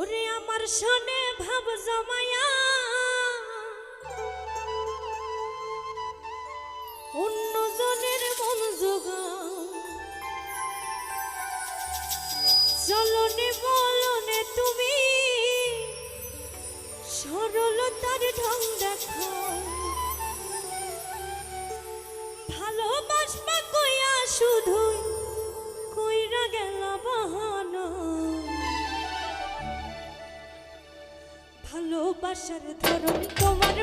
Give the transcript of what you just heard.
ওরে আমার শোনে ভাব জমায়া। অন্য জনের মন চলনে বলনে তুমি। সরলতার ঢং দেখো ভালোবাসবা কইয়া শুধু ভালোবাসার ধরন তোমার